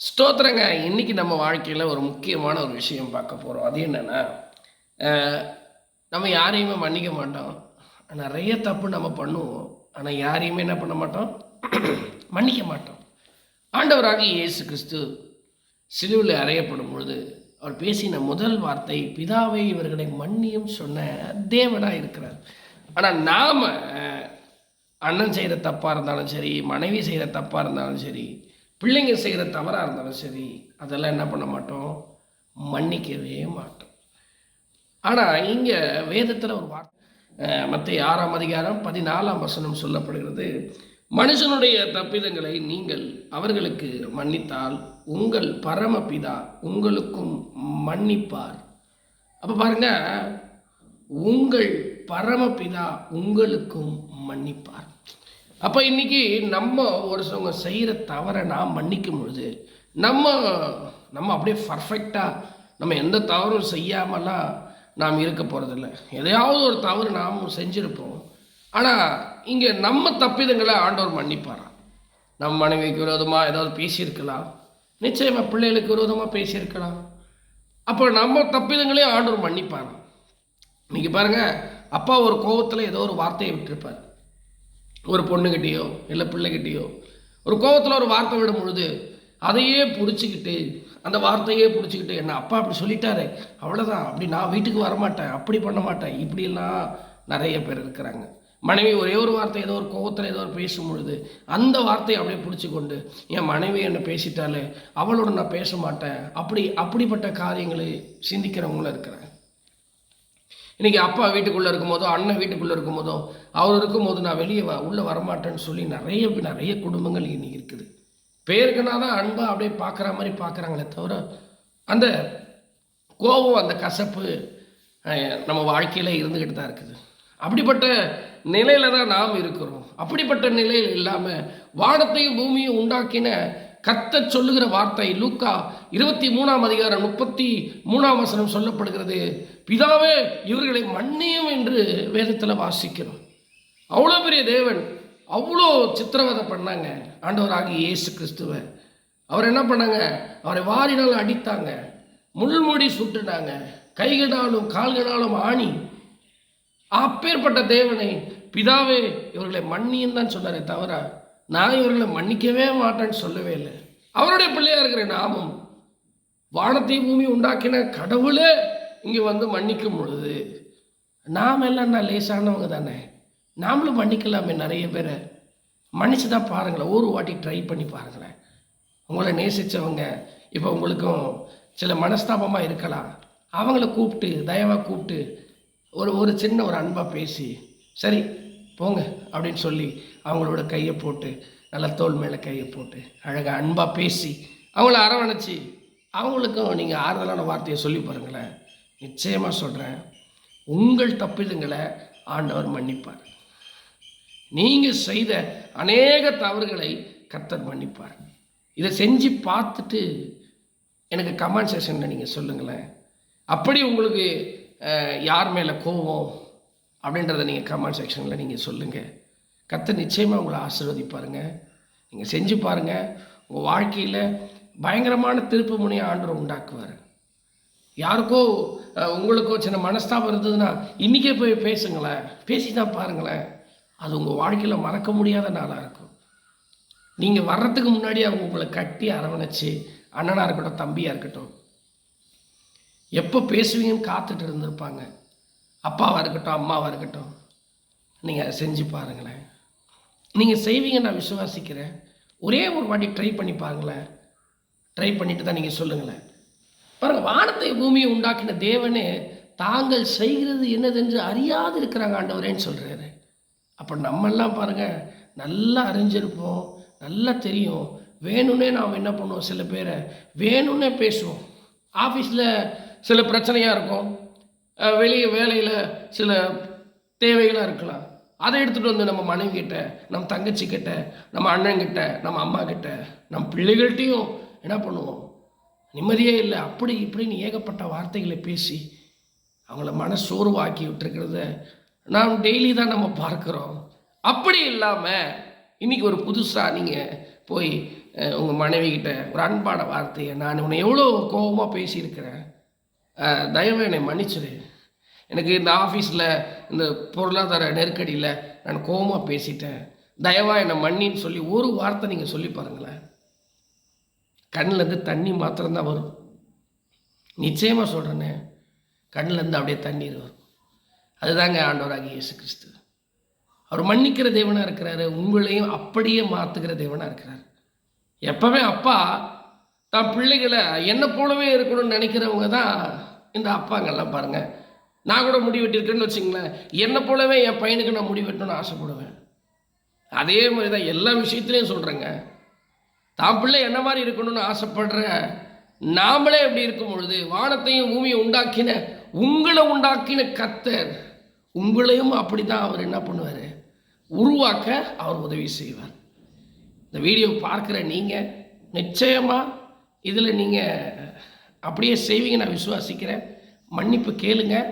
ஸ்தோத்திரங்க. இன்றைக்கி நம்ம வாழ்க்கையில் ஒரு முக்கியமான ஒரு விஷயம் பார்க்க போகிறோம் அது என்னென்னா நம்ம யாரையுமே மன்னிக்க மாட்டோம். நிறைய தப்பு நம்ம பண்ணுவோம். ஆனால் யாரையுமே என்ன பண்ண மாட்டோம்? மன்னிக்க மாட்டோம். ஆண்டவராக இயேசு கிறிஸ்து சிலுவில் அறையப்படும் பொழுது அவர் பேசின முதல் வார்த்தை பிதாவை இவர்களை மன்னியும் சொன்ன தேவனாக இருக்கிறார். ஆனால் நாம் அண்ணன் செய்கிற தப்பாக இருந்தாலும் சரி மனைவி செய்கிற தப்பாக இருந்தாலும் சரி பிள்ளைங்க செய்கிற தவறாக இருந்தாலும் சரி அதெல்லாம் என்ன பண்ண மாட்டோம்? மன்னிக்கவே மாட்டோம். ஆனால் இங்கே வேதத்தில் ஒரு வார்த்தை மற்ற ஆறாம் அதிகாரம் பதினாலாம் வசனம் சொல்லப்படுகிறது மனுஷனுடைய தப்பிதங்களை நீங்கள் அவர்களுக்கு மன்னித்தால் உங்கள் பரமபிதா உங்களுக்கும் மன்னிப்பார். அப்போ பாருங்க உங்கள் பரமபிதா உங்களுக்கும் மன்னிப்பார். அப்போ இன்னைக்கு நம்ம ஒருத்தவங்க செய்கிற தவறை நாம் மன்னிக்கும் பொழுது நம்ம நம்ம அப்படியே பர்ஃபெக்டாக நம்ம எந்த தவறும் செய்யாமலாம் நாம் இருக்க போகிறதில்ல எதையாவது ஒரு தவறு நாம் செஞ்சுருப்போம். ஆனால் இங்கே நம்ம தப்பிதங்களை ஆண்டவர் மன்னிப்பாராம் நம்ம மனைவிக்கு விரோதமாக ஏதாவது பேசியிருக்கலாம். நிச்சயமாக பிள்ளைகளுக்கு விரோதமாக பேசியிருக்கலாம். அப்போ நம்ம தப்பிதங்களையும் ஆண்டவர் மன்னிப்பாராம் இன்னைக்கு பாருங்கள் அப்பா ஒரு கோபத்தில் ஏதோ ஒரு வார்த்தையை விட்டுருப்பார். ஒரு பொண்ணுக்கிட்டேயோ இல்லை பிள்ளைகிட்டேயோ ஒரு கோவத்தில் ஒரு வார்த்தை விடும் பொழுது அதையே பிடிச்சிக்கிட்டு அந்த வார்த்தையே பிடிச்சிக்கிட்டு என்ன அப்பா அப்படி சொல்லிட்டாரு அவ்வளோதான் அப்படி நான் வீட்டுக்கு வரமாட்டேன் அப்படி பண்ண மாட்டேன். இப்படியெல்லாம் நிறைய பேர் இருக்கிறாங்க. மனைவி ஒரே ஒரு வார்த்தை ஏதோ ஒரு கோபத்தில் ஏதோ ஒரு பேசும் பொழுது அந்த வார்த்தையை அப்படியே பிடிச்சி கொண்டு என் மனைவி என்னை பேசிட்டாலே அவளோட நான் பேச மாட்டேன். அப்படி அப்படிப்பட்ட காரியங்களை சிந்திக்கிறவங்களும் இருக்கிறாங்க. இன்றைக்கி அப்பா வீட்டுக்குள்ளே இருக்கும்போதோ அண்ணன் வீட்டுக்குள்ளே இருக்கும்போதோ அவர் இருக்கும்போது நான் வெளியே வ உள்ளே வரமாட்டேன்னு சொல்லி நிறைய நிறைய குடும்பங்கள் இன்னைக்கு இருக்குது. பேருக்குனா தான் அன்பாக அப்படியே பார்க்குற மாதிரி பார்க்குறாங்களே தவிர அந்த கோபம் அந்த கசப்பு நம்ம வாழ்க்கையில் இருந்துக்கிட்டு தான் இருக்குது. அப்படிப்பட்ட நிலையில் தான் நாம் இருக்கிறோம். அப்படிப்பட்ட நிலையில் இல்லாமல் வானத்தையும் பூமியும் உண்டாக்கின கத்த சொல்லுகிற வார்த்தை லூக்கா இருபத்தி மூணாம் அதிகாரம் முப்பத்தி மூணாம் வசனம் சொல்லப்படுகிறது. பிதாவே இவர்களை மன்னியும் என்று வேதத்தில் வாசிக்கிறோம். அவ்வளோ பெரிய தேவன் அவ்வளோ சித்திரவதை பண்ணாங்க. ஆண்டவராகி இயேசு கிறிஸ்துவ. அவர் என்ன பண்ணாங்க? அவரை வாரினால் அடித்தாங்க. முள்முடி சுட்டுனாங்க. கைகளாலும் கால்களாலும் ஆணி. அப்பேற்பட்ட தேவனை பிதாவே இவர்களை மன்னியும் தான் சொன்னாரே தவிர நான் இவர்களை மன்னிக்கவே மாட்டேன்னு சொல்லவே இல்லை. அவருடைய பிள்ளையாக இருக்கிற நாமும் வானத்தை பூமி உண்டாக்கின கடவுளே இங்கே வந்து மன்னிக்கும் பொழுது நாம் எல்லாம் நான் லேசானவங்க தானே? நாமளும் மன்னிக்கலாமே நிறைய பேரை. மன்னிச்சு தான் பாருங்களேன் ஒரு வாட்டி ட்ரை பண்ணி பாருங்களேன். உங்களை நேசித்தவங்க இப்போ உங்களுக்கும் சில மனஸ்தாபமாக இருக்கலாம். அவங்கள கூப்பிட்டு தயவாக கூப்பிட்டு ஒரு ஒரு சின்ன ஒரு அன்பாக பேசி சரி போங்க அப்படின்னு சொல்லி அவங்களோட கையை போட்டு நல்லா தோல் மேலே கையை போட்டு அழகாக அன்பாக பேசி அவங்கள அரவணைச்சி அவங்களுக்கும் நீங்கள் ஆறுதலான வார்த்தையை சொல்லி பாருங்களேன். நிச்சயமாக சொல்கிறேன் உங்கள் தப்பிதுங்களை ஆண்டவர் மன்னிப்பார். நீங்கள் செய்த அநேக தவறுகளை கத்தர் மன்னிப்பார். இதை செஞ்சு பார்த்துட்டு எனக்கு கமெண்ட் செஷனில் நீங்கள் சொல்லுங்களேன். அப்படி உங்களுக்கு யார் மேலே கோவம்? அப்படின்றத நீங்கள் கமெண்ட் செக்ஷனில் நீங்கள் சொல்லுங்கள் கர்த்தர் நிச்சயமாக உங்களை ஆசீர்வதிப்பாருங்க. நீங்கள் செஞ்சு பாருங்கள் உங்கள் வாழ்க்கையில் பயங்கரமான திருப்பு முனையை ஆண்டவர் உண்டாக்குவார். யாருக்கோ உங்களுக்கோ சின்ன மனஸ்தாபம் இருந்ததுன்னா இன்றைக்கே போய் பேசுங்களேன். பேசி தான் பாருங்களேன். அது உங்கள் வாழ்க்கையில் மறக்க முடியாத நாளாக இருக்கும். நீங்கள் வர்றதுக்கு முன்னாடி அவங்க உங்களை கட்டி அரவணைச்சு அண்ணனாக இருக்கட்டும் தம்பியாக இருக்கட்டும் எப்போ பேசுவீங்கன்னு காத்துட்டு இருந்திருப்பாங்க. அப்பாவாக இருக்கட்டும் அம்மாவாக இருக்கட்டும் நீங்கள் செஞ்சு பாருங்களேன். நீங்கள் செய்வீங்க நான் விசுவாசிக்கிறேன். ஒரே ஒரு வாட்டி ட்ரை பண்ணி பாருங்களேன். ட்ரை பண்ணிட்டு தான் நீங்கள் சொல்லுங்களேன். பாருங்கள் வானத்தை பூமியை உண்டாக்கின தேவனே தாங்கள் செய்கிறது என்னதென்று அறியாது இருக்கிறாங்க ஆண்டவரேன்னு சொல்கிறாரு அப்போ நம்மெல்லாம் பாருங்கள் நல்லா அறிஞ்சிருப்போம் நல்லா தெரியும். வேணும்னே நாம் என்ன பண்ணுவோம்? சில பேரை வேணும்னே பேசுவோம். ஆஃபீஸில் சில பிரச்சனையாக இருக்கும். வெளியே வேலையில் சில தேவைகளாக இருக்கலாம். அதை எடுத்துகிட்டு வந்து நம்ம மனைவி கிட்ட நம்ம தங்கச்சி கிட்ட நம்ம அண்ணன்கிட்ட நம்ம அம்மா கிட்ட பிள்ளைகள்கிட்டையும் என்ன பண்ணுவோம்? நிம்மதியே இல்லை. அப்படி இப்படின்னு ஏகப்பட்ட வார்த்தைகளை பேசி அவங்கள மன சோர்வாக்கி விட்டுருக்கிறத நாம் டெய்லி தான் நம்ம பார்க்குறோம். அப்படி இல்லாமல் இன்றைக்கி ஒரு புதுசாக நீங்கள் போய் உங்கள் மனைவி கிட்ட ஒரு அன்பான வார்த்தையை நான் உன்னை எவ்வளோ கோபமாக பேசியிருக்கிறேன். தயவு என்னை மன்னிச்சிரு. எனக்கு இந்த ஆஃபீஸில் இந்த பொருளாதார நெருக்கடியில் நான் கோபமாக பேசிட்டேன். தயவாக என்னை மன்னின்னு சொல்லி ஒரு வார்த்தை நீங்கள் சொல்லி பாருங்களேன். கண்ணிலேருந்து தண்ணி மாத்திரம்தான் வரும். நிச்சயமாக சொல்கிறேனே கண்ணிலேருந்து அப்படியே தண்ணீர் வரும். அதுதாங்க ஆண்டவராக இயேசு கிறிஸ்து அவர் மன்னிக்கிற தேவனாக இருக்கிறாரு உங்களையும் அப்படியே மாற்றுகிற தேவனாக இருக்கிறார். எப்பவுமே அப்பா தான் பிள்ளைகளை என்னை போலவே இருக்கணும்னு நினைக்கிறவங்க தான் இந்த அப்பாங்கெல்லாம் பாருங்கள் நான் கூட முடி வெட்டியிருக்கேன்னு வச்சுங்களேன் என்னை போலவே என் பையனுக்கு நான் முடி வெட்டணும்னு ஆசைப்படுவேன். அதே மாதிரி தான் எல்லா விஷயத்துலையும் சொல்கிறேங்க தான் பிள்ளை என்ன மாதிரி இருக்கணும்னு ஆசைப்படுற நாமளே எப்படி இருக்கும் பொழுது வானத்தையும் பூமியை உண்டாக்கின உங்களை உண்டாக்கின கத்தர் உங்களையும் அப்படி தான் அவர் என்ன பண்ணுவார்? உருவாக்க அவர் உதவி செய்வார். இந்த வீடியோ பார்க்குற நீங்கள் நிச்சயமாக இதில் நீங்கள் அப்படியே செய்வீங்க நான் விசுவாசிக்கிறேன். மன்னிப்பு கேளுங்க.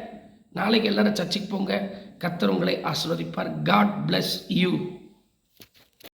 நாளைக்கு எல்லாரும் சர்ச்சுக்கு போங்க. கத்தர் உங்களை ஆசீர்வதிப்பார். God bless you